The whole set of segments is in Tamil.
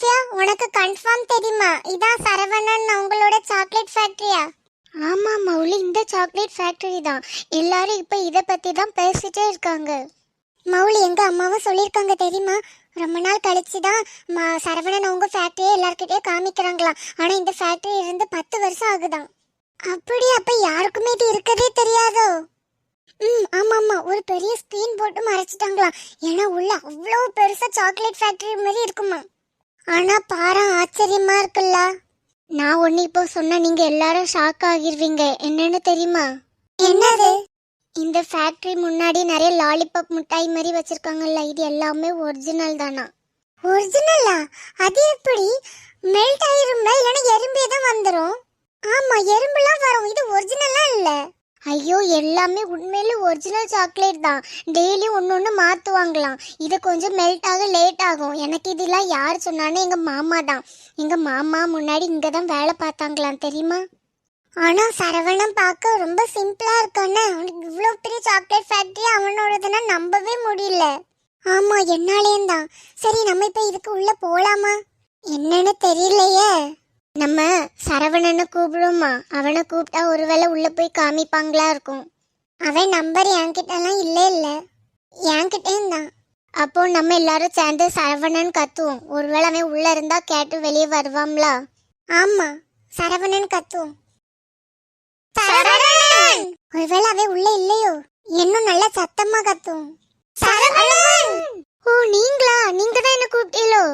லுத்துஃபியா உனக்கு கன்ஃபார்ம் தெரியுமா? இதான் சரவணன் அவங்களோட சாக்லேட் ஃபேக்டரியா ஆமா மௌலி இந்த சாக்லேட் ஃபேக்டரி தான். எல்லாரும் இப்ப இத பத்தி தான் பேசிட்டே இருக்காங்க. மௌலி எங்க அம்மாவும் சொல்லியிருக்காங்க தெரியுமா? ரொம்ப நாள் கழிச்சு தான் ம- சரவணன் அவங்க ஃபேக்டரியை எல்லார்கிட்டயும் காமிக்கிறாங்களாம். ஆனா இந்த ஃபேக்டரி இருந்து பத்து வருஷம் ஆகுதாம். அப்படி அப்ப யாருக்குமே இது இருக்கதே தெரியாதோ? ம் ஆமா ஆமா. ஒரு பெரிய ஸ்கிரீன் போட்டு மறைச்சிட்டாங்களாம். ஏன்னா உள்ள அவ்வளோ பெருசா சாக்லேட் ஃபேக்டரி மாதிரி இருக்குமா ஆனா பாரா ஆச்சரியமா இருக்குல்ல. நான் ஒன்னு இப்போ சொன்னா நீங்க எல்லாரும் ஷாக் ஆகிருவீங்க. என்னன்னு தெரியுமா? என்னது? இந்த ஃபேக்டரி முன்னாடி நிறைய லாலிபாப் மிட்டாய் மாதிரி வச்சிருக்காங்கல்ல. இது எல்லாமே ஒரிஜினல் தானா? ஒரிஜினலா அது எப்படி? மெல்ட் ஆயிரும்ல? இல்லைன்னா எறும்பே தான் வந்துடும் ஆமா எறும்புலாம் வரும். இது ஒரிஜினலா இல்லை. ஐயோ எல்லாமே உண்மையில ஒரிஜினல் சாக்லேட் தான். டெய்லி ஒன்று ஒன்று மாற்றுவாங்களாம் இது கொஞ்சம் மெல்ட் ஆக லேட் ஆகும். எனக்கு இதெல்லாம் யார் சொன்னானே எங்கள் மாமா தான். எங்கள் மாமா முன்னாடி இங்கே தான் வேலை பார்த்தாங்களாம் தெரியுமா? ஆனால் சரவணம் பார்க்க ரொம்ப சிம்பிளாக இருக்கானே. அவனுக்கு இவ்வளோ பெரிய சாக்லேட் ஃபேக்ட்ரி அவனோடதுன்னா நம்பவே முடியல. ஆமாம் என்னாலேயும் தான். சரி நம்ம இப்போ இதுக்கு உள்ளே போகலாமா என்னன்னு தெரியலையே. நம்ம சரவணனை கூப்பிடுவோமா அவனை கூப்பிட்டா ஒருவேளை உள்ள போய் காமிப்பாங்களா இருக்கும். அவன் நம்பர் என்கிட்டலாம் இல்லை இல்லை. என்கிட்டயும் தான். அப்போ நம்ம எல்லாரும் சேர்ந்து சரவணன் கத்துவோம். ஒருவேளை அவன் உள்ள இருந்தா கேட்டு வெளியே வருவாம்ல. ஆமா சரவணன் கத்துவோம். சரவணன்! ஒருவேளை அவன் உள்ள இல்லையோ? இன்னும் நல்லா சத்தமா கத்துவோம். சரவணன்! ஓ நீங்களா? நீங்க தான் என்ன கூப்பிட்டீங்களோ?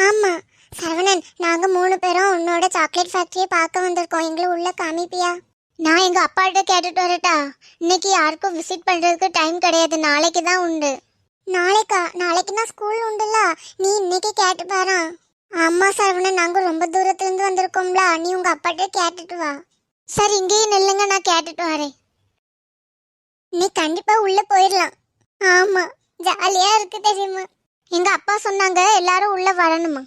ஆமா சரவணன் நாங்க மூணு பேரும் உன்னோட சாக்லேட் ஃபேக்டரியை பார்க்க வந்திருக்கோம். எங்களை உள்ள காமிப்பியா? நான் எங்க அப்பாட்ட கேட்டுட்டு வரட்டா? இன்னைக்கு யாருக்கும் விசிட் பண்றதுக்கு டைம் கிடையாது. நாளைக்கு தான் உண்டு. நாளைக்கா? நாளைக்கு தான் ஸ்கூல் உண்டுல்ல. நீ இன்னைக்கு கேட்டு பாரா. அம்மா சரவணன் நாங்க ரொம்ப தூரத்துல இருந்து வந்திருக்கோம்ல. நீ உங்க அப்பாட்ட கேட்டுட்டு வா. சரி இங்கேயே நில்லுங்க. நான் கேட்டுட்டு வரேன். நீ கண்டிப்பா உள்ள போயிடலாம். ஆமா. ஜாலியா இருக்கு தெரியுமா? எங்க அப்பா சொன்னாங்க எல்லாரும் உள்ள வரணுமா?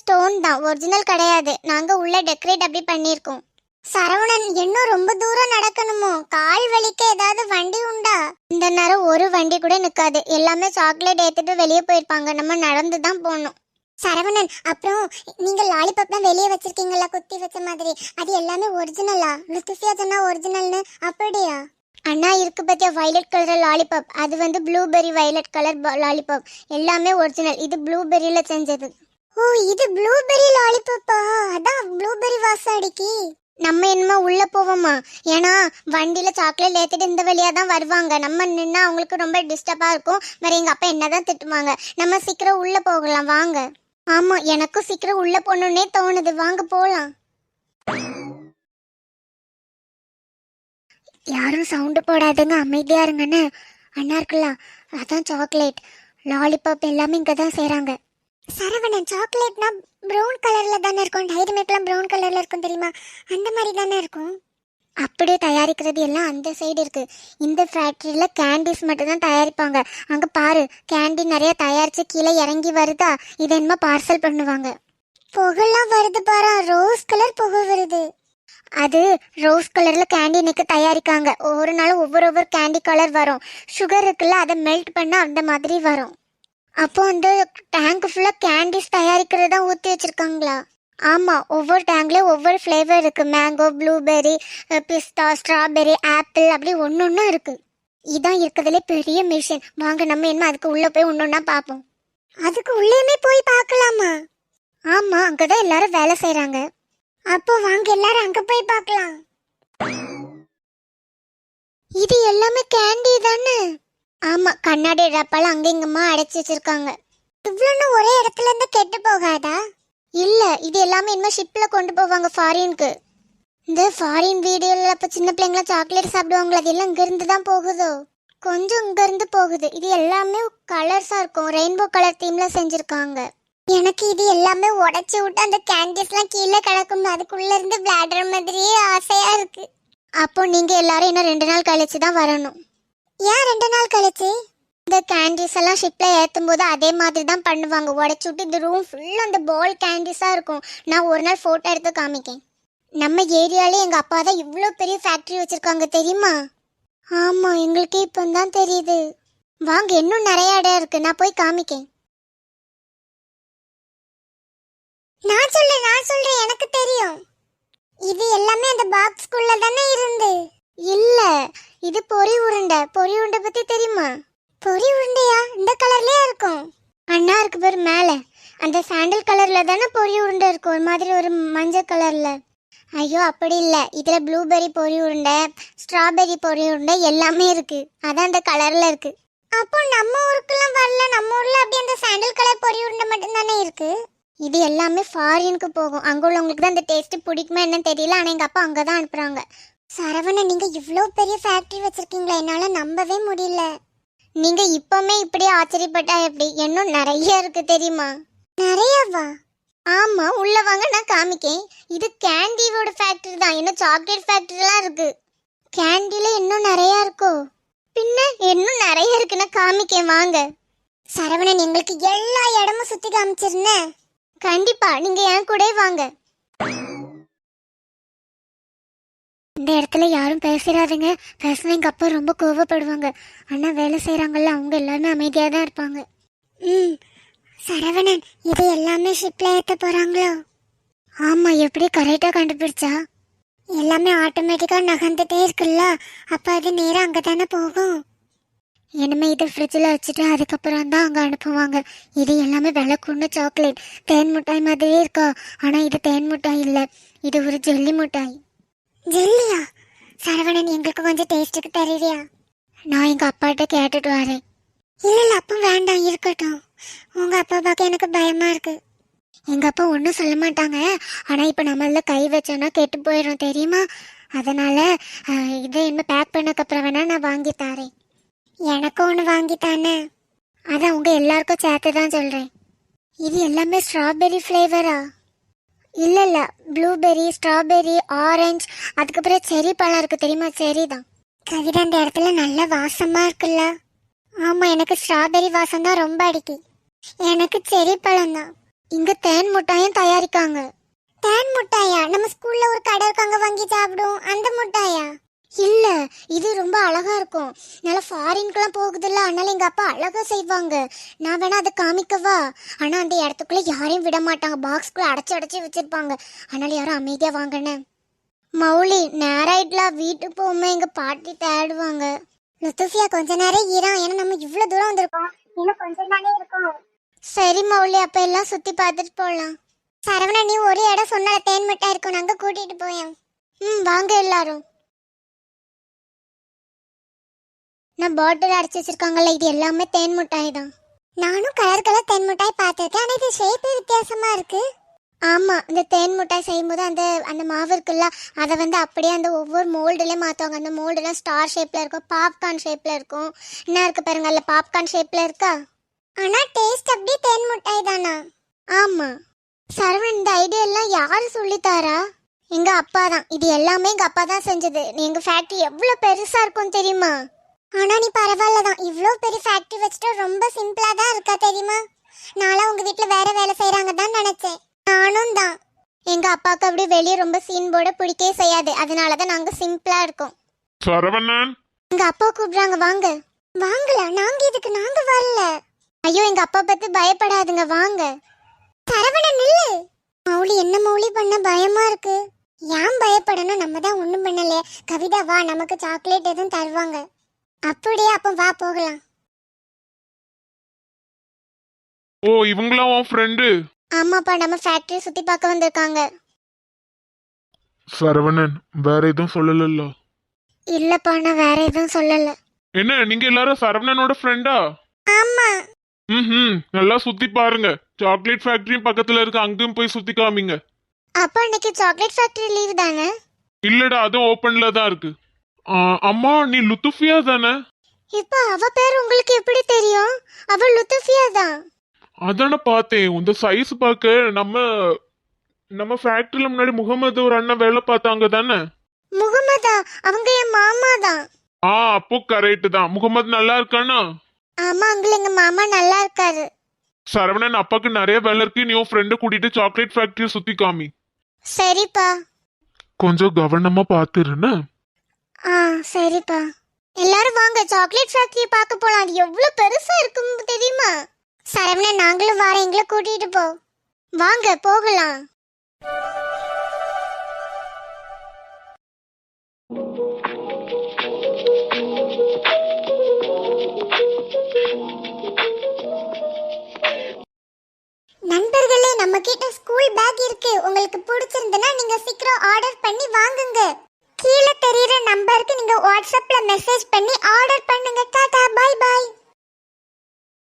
ஸ்டோன் தான். ஒரிஜினல் கிடையாது. நாங்க உள்ள டெக்கரேட் அப்படி பண்ணிருக்கோம் சரவணன் இன்னும் ரொம்ப தூரம் நடக்கணுமோ? கால் வலிக்க ஏதாவது வண்டி உண்டா? இந்த நேரம் ஒரு வண்டி கூட நிக்காது எல்லாமே சாக்லேட் ஏத்துட்டு வெளியே போயிருப்பாங்க. நம்ம நடந்து தான் போகணும். சரவணன் அப்புறம் நீங்க லாலிபாப்லாம் வெளியே வச்சிருக்கீங்களா? குத்தி வச்ச மாதிரி. அது எல்லாமே ஒரிஜினலா லுத்துசியா சொன்னா ஒரிஜினல்னு அப்படியா? அண்ணா இருக்கு பத்தியா? வயலட் கலர் லாலிபாப் அது வந்து ப்ளூபெரி வயலட் கலர் லாலிபாப் எல்லாமே ஒரிஜினல் இது ப்ளூபெர்ரியில செஞ்சது. ஓ இது ப்ளூபெர்ரி லாலிபாப்பா அதான் ப்ளூபெர்ரி வாசம் அடிக்கி நம்ம என்னமோ உள்ள போவோமா? ஏன்னா வண்டியில சாக்லேட் ஏத்திட்டு இந்த வழியா தான் வருவாங்க. நம்ம நின்னா அவங்களுக்கு ரொம்ப டிஸ்டர்பா இருக்கும். வேற எங்க அப்பா என்னதான் திட்டுவாங்க. நம்ம சீக்கிரம் உள்ள போகலாம் வாங்க. ஆமா எனக்கும் சீக்கிரம் உள்ள போகணுன்னே தோணுது. வாங்க போலாம். யாரும் சவுண்டு போடாதுங்க. அமைதியா இருங்கன்னு அண்ணா இருக்கலாம். அதான் சாக்லேட் லாலிபாப் எல்லாமே இங்கே தான் செய்றாங்க. சரவணன் சாக்லேட்னா ப்ரௌன் கலர்ல தானே இருக்கும். டைரி மில்க்லாம் ப்ரௌன் கலர்ல இருக்கும் தெரியுமா? அந்த மாதிரி தானே இருக்கும். அப்படியே தயாரிக்கிறது எல்லாம் அந்த சைடு இருக்கு. இந்த ஃபேக்ட்ரியில் கேண்டீஸ் மட்டும் தான் தயாரிப்பாங்க. அங்கே பாரு கேண்டி நிறைய தயாரித்து கீழே இறங்கி வருதா? இதை என்னமோ பார்சல் பண்ணுவாங்க. புகைலாம் வருது பாரு. ரோஸ் கலர் புகை வருது. அது ரோஸ் கலரில் கேண்டி இன்னைக்கு தயாரிக்காங்க. ஒவ்வொரு நாளும் ஒவ்வொரு ஒவ்வொரு கேண்டி கலர் வரும். சுகர் இருக்குல்ல அதை மெல்ட் பண்ணால் அந்த மாதிரி வரும். அப்போ வந்து டேங்க் ஃபுல்லாக கேண்டிஸ் தயாரிக்கிறதா ஊற்றி வச்சிருக்காங்களா? ஆமாம் ஒவ்வொரு டேங்க்லேயும் ஒவ்வொரு ஃப்ளேவர் இருக்குது mango blueberry pista strawberry apple அப்படி ஒன்று ஒன்றும் இருக்குது இதான் இருக்கிறதுலே பெரிய மிஷின் வாங்க நம்ம என்ன அதுக்கு உள்ளே போய் ஒன்று ஒன்றா பார்ப்போம். அதுக்கு உள்ளேயுமே போய் பார்க்கலாமா? ஆமாம் அங்கே தான் எல்லாரும் வேலை செய்கிறாங்க அப்போ வாங்க எல்லாரும் அங்கே போய் பார்க்கலாம். இது எல்லாமே கேண்டி தானே? ஆமா கண்ணாடி டப்பால அங்க இங்கமா அடைச்சி வச்சிருக்காங்க. இவ்வளோன்னு ஒரே இடத்துல இருந்து கெட்டு போகாதா? இல்ல இது எல்லாமே இனிமே ஷிப்ல கொண்டு போவாங்க ஃபாரினுக்கு இந்த ஃபாரின் வீடியோல அப்ப சின்ன பிள்ளைங்களாம் சாக்லேட் சாப்பிடுவாங்களா? அது எல்லாம் இங்க இருந்து தான் போகுதோ? கொஞ்சம் இங்க இருந்து போகுது. இது எல்லாமே கலர்ஸா இருக்கும். ரெயின்போ கலர் தீம்ல செஞ்சிருக்காங்க. எனக்கு இது எல்லாமே உடைச்சு விட்டு அந்த கேண்டிஸ்லாம் கீழே கிடக்கும். அதுக்குள்ள இருந்து விளையாடுற மாதிரியே ஆசையா இருக்கு. அப்போ நீங்க எல்லாரும் இன்னும் ரெண்டு நாள் கழிச்சு தான் வரணும். ஏன் ரெண்டு நாள் கழிச்சு? இந்த கேண்டிஸ் எல்லாம் ஷிப்ல ஏத்தும் போது அதே மாதிரி தான் பண்ணுவாங்க. உடச்சி விட்டு இந்த ரூம் ஃபுல்லா அந்த பால் கேண்டிஸா இருக்கும். நான் ஒரு நாள் போட்டோ எடுத்து காமிக்கேன். நம்ம ஏரியாலே எங்க அப்பா தான் இவ்வளோ பெரிய ஃபேக்டரி வச்சிருக்காங்க தெரியுமா? ஆமா எங்களுக்கு இப்போ தான் தெரியுது. வாங்க இன்னும் நிறைய இடம் இருக்கு. நான் போய் காமிக்கேன். நான் சொல்றேன் நான் சொல்றேன் எனக்கு தெரியும். இது எல்லாமே அந்த பாக்ஸ்க்குள்ள தானே இருக்கு இது பொரி உருண்டை. பொரி உருண்டை பத்தி தெரியுமா? பொரி உருண்டையா? இந்த கலர்லயே இருக்கும்? அண்ணா இருக்கு பேர் மேல. அந்த சாண்டல் கலர்ல தானே பொரி உருண்டை இருக்கும். ஒரு மாதிரி ஒரு மஞ்சள் கலர்ல ஐயோ அப்படி இல்ல. இதுல ப்ளூபெர்ரி பொரி உருண்டை ஸ்ட்ராபெரி பொரி உருண்டை எல்லாமே இருக்கு. அதான் அந்த கலர்ல இருக்கு. அப்போ நம்ம ஊருக்குலாம் வரல. நம்ம ஊர்ல அப்படியே அந்த சாண்டல் கலர் பொரி உருண்டை மட்டும் தானே இருக்கு? இது எல்லாமே ஃபாரினுக்கு போகும். அங்க உள்ளவங்களுக்கு தான் அந்த டேஸ்ட் பிடிக்குமா என்னன்னு தெரியல. ஆனா எங்க அப்பா அங்கே தான் அனுப்புறாங்க. சரவணன் நீங்க இவ்வளோ பெரிய ஃபேக்டரி வச்சிருக்கீங்களா என்னால நம்பவே முடியல. நீங்க இப்பவுமே இப்படி ஆச்சரியப்பட்டா எப்படி? இன்னும் நிறைய இருக்கு தெரியுமா? நிறையவா? ஆமா உள்ள வாங்க நான் காமிக்கேன். இது கேண்டியோட ஃபேக்டரி தான். இன்னும் சாக்லேட் ஃபேக்டரிலாம் இருக்கு. கேண்டில இன்னும் நிறைய இருக்கோ? பின்ன இன்னும் நிறைய இருக்குன்னா காமிக்கேன் வாங்க. சரவணன் எங்களுக்கு எல்லா இடமும் சுத்தி காமிச்சிருந்தேன் கண்டிப்பா நீங்க என் கூட வாங்க. இந்த இடத்துல யாரும் பேசிடாதீங்க பேசினா எங்கள் அப்பா ரொம்ப கோவப்படுவாங்க. ஆனால் வேலை செய்யறாங்கல்ல அவங்க எல்லாருமே அமைதியாக தான் இருப்பாங்க. ம். சரவணன் இது எல்லாமே ஷிப்பில் ஏற்ற போகிறாங்களோ ஆமாம் எப்படி கரெக்டாக கண்டுபிடிச்சா? எல்லாமே ஆட்டோமேட்டிக்காக நகர்ந்துட்டே இருக்குல்ல. அப்போ அது நேராக அங்கே தானே போகும்? இனிமே இது ஃப்ரிட்ஜில் வச்சுட்டு அதுக்கப்புறம் தான் அங்கே அனுப்புவாங்க. இது எல்லாமே விலை கொண்ட சாக்லேட் தேன் மிட்டாய் மாதிரியே இருக்கா? ஆனால் இது தேன் மிட்டாய் இல்லை. இது ஒரு ஜெல்லி மிட்டாய். ஜெல்லியா? சரவணன் எங்களுக்கு கொஞ்சம் டேஸ்ட்டுக்கு தருவியா? நான் எங்கள் அப்பாட்ட கேட்டுட்டு வரேன். இல்லை இல்லை அப்போ வேண்டாம் இருக்கட்டும். உங்கள் அப்பா பார்க்க எனக்கு பயமா இருக்கு. எங்கள் அப்பா ஒன்றும் சொல்ல மாட்டாங்க. ஆனால் இப்போ நம்மள கை வச்சோன்னா கெட்டு போயிடும் தெரியுமா? அதனால இதை என்ன பேக் பண்ணக்கப்புறம் வேணா நான் வாங்கி தரேன். எனக்கும் ஒன்று வாங்கித்தானே அதான் உங்க எல்லாருக்கும் சேர்த்து தான் சொல்றேன். இது எல்லாமே ஸ்ட்ராபெரி ஃப்ளேவரா இல்லை இல்லை. ப்ளூபெர்ரி ஸ்ட்ராபெரி ஆரஞ்சு அதுக்கப்புறம் செரி பழம் இருக்கு தெரியுமா? செரி தான் கவிதா அந்த இடத்துல நல்ல வாசமாக இருக்குல்ல. ஆமாம் எனக்கு ஸ்ட்ராபெரி வாசம் தான் ரொம்ப அடிக்கி எனக்கு செரி பழம் தான். இங்கே தேன் முட்டாயும் தயாரிக்காங்க. தேன் முட்டாயா? நம்ம ஸ்கூல்ல ஒரு கடை இருக்காங்க வாங்கி சாப்பிடுவோம். அந்த முட்டாயா? இல்ல இது ரொம்ப அழகா இருக்கும். நல்லா ஃபாரின்க்குலாம் போகுதுல்ல அதனால எங்க அப்பா அழகா செய்வாங்க. நான் வேணா அதை காமிக்கவா? ஆனா அந்த இடத்துக்குள்ள யாரையும் விட மாட்டாங்க. பாக்ஸ்க்குள்ள அடைச்சி அடைச்சி வச்சிருப்பாங்க. அதனால யாரும் அமைதியா வாங்கன்னு மௌலி நேராயிட்ல வீட்டுக்கு போகும்போது எங்க பாட்டி தேடுவாங்க. லுத்துஃபியா கொஞ்ச நேரம் ஈரான் ஏன்னா நம்ம இவ்வளவு தூரம் வந்திருக்கோம். இன்னும் கொஞ்ச நாளே இருக்கும். சரி மௌலி அப்ப எல்லாம் சுத்தி பார்த்துட்டு போகலாம் சரவணா நீ ஒரு இடம் சொன்னால தேன் மிட்டாய் இருக்கும். நாங்க கூட்டிட்டு போயேன். ம் வாங்க எல்லாரும். நான் பாட்டில் அடைச்சி வச்சிருக்காங்கல்ல இது எல்லாமே தேன் மிட்டாய் தான். நானும் கலர் கலர் தேன் மிட்டாய் பார்த்துருக்கேன் ஆனால் இது ஷேப்பே வித்தியாசமாக இருக்குது ஆமாம் இந்த தேன் மிட்டாய் செய்யும்போது அந்த அந்த மாவு இருக்குல்ல அதை வந்து அப்படியே அந்த ஒவ்வொரு மோல்டுலேயும் மாற்றுவாங்க அந்த மோல்டுலாம் ஸ்டார் ஷேப்பில் இருக்கும் பாப்கார்ன் ஷேப்பில் இருக்கும். என்ன இருக்குது பாருங்க அதில் பாப்கார்ன் ஷேப்பில் இருக்கா? ஆனால் டேஸ்ட் அப்படியே தேன் மிட்டாய் தானா? ஆமாம் சரவணன் இந்த ஐடியா எல்லாம் யார் சொல்லித்தாரா? எங்கள் அப்பா தான். இது எல்லாமே எங்கள் அப்பா தான் செஞ்சது. எங்கள் ஃபேக்ட்ரி எவ்வளோ பெருசாக இருக்கும் தெரியுமா? ஆனா நீ பரவாயில்ல தான் இவ்ளோ பெரிய ஃபேக்டரி வச்சுட்டு ரொம்ப சிம்பிளா தான் இருக்கா தெரியுமா? நாளா உங்க வீட்ல வேற வேலை செய்யறாங்க தான் நினைச்சேன். நானும் தான். எங்க அப்பாவுக்கு அப்படி வெளியே ரொம்ப சீன் போட பிடிக்கவே செய்யாது. அதனால தான் நாங்க சிம்பிளா இருக்கோம். சரவணன்? எங்க அப்பா கூப்பிடுறாங்க வாங்க. வாங்கல? நாங்க இதுக்கு நாங்க வரல. ஐயோ எங்க அப்பா பத்தி பயப்படாதுங்க வாங்க. சரவணன் நில்லு. மௌலி என்ன மௌலி பண்ண பயமா இருக்கு? ஏன் பயப்படணும்? நம்ம தான் ஒண்ணும் பண்ணல. கவிதா வா நமக்கு சாக்லேட் எதுவும் தருவாங்க. அப்படியே அப்போ வா போகலாம். ஓ இவங்களாம் உன் ஃப்ரெண்டு ஆமாப்பா நம்ம ஃபேக்டரி சுத்தி பார்க்க வந்திருக்காங்க. சரவணன் வேற எதுவும் சொல்லலல்ல? இல்லப்பா நான் வேற எதுவும் சொல்லல. என்ன நீங்க எல்லாரும் சரவணனோட ஃப்ரெண்டா ஆமா. ம் நல்லா சுத்தி பாருங்க. சாக்லேட் ஃபேக்டரியும் பக்கத்துல இருக்கு அங்கேயும் போய் சுத்தி காமிங்க. அப்பா இன்னைக்கு சாக்லேட் ஃபேக்டரி லீவ் தானே? இல்லடா அதுவும் ஓப்பன்ல தான் இருக்கு. அம்மா நீ லுத்துஃபியா தானே? இப்போ அவ பேர் உங்களுக்கு எப்படி தெரியும்? அவ லுத்துஃபியா தான். அதானே பார்த்தேன். இந்த சைஸ் பார்க்க நம்ம நம்ம ஃபேக்டரியில முன்னாடி முகமது ஒரு அண்ணன் வேலை பார்த்தாங்க தானே? முகமதா? அவங்க என் மாமா தான். ஆ அப்போ கரெக்ட் தான். முகமது நல்லா இருக்கானா? ஆமா அங்கிள் எங்க மாமா நல்லா இருக்காரு. சரவணன் அப்பாக்கு நிறைய வேலை இருக்கு. நீ உன் ஃப்ரெண்டு கூட்டிட்டு சாக்லேட் ஃபேக்டரியை சுத்தி காமி. சரிப்பா. கொஞ்சம் கவனமா பாத்துருன்னு ஆ சரிப்பா. எல்லாரும் வாங்க சாக்லேட் ஃபேக்டரி பார்க்க போலாம். அது எவ்வளவு பெருசா இருக்கும் தெரியுமா? சரவணன் நாங்களும் வார எங்களை கூட்டிட்டு போ. வாங்க போகலாம். நண்பர்களே நம்ம கிட்ட ஸ்கூல் பேக் இருக்கு. உங்களுக்கு பிடிச்சிருந்தனா நீங்க சீக்கிரம் ஆர்டர் பண்ணி வாங்குங்க. கீழே தெரியுற நம்பருக்கு நீங்க வாட்ஸ்அப்ல மெசேஜ் பண்ணி ஆர்டர் பண்ணுங்க. Tata bye by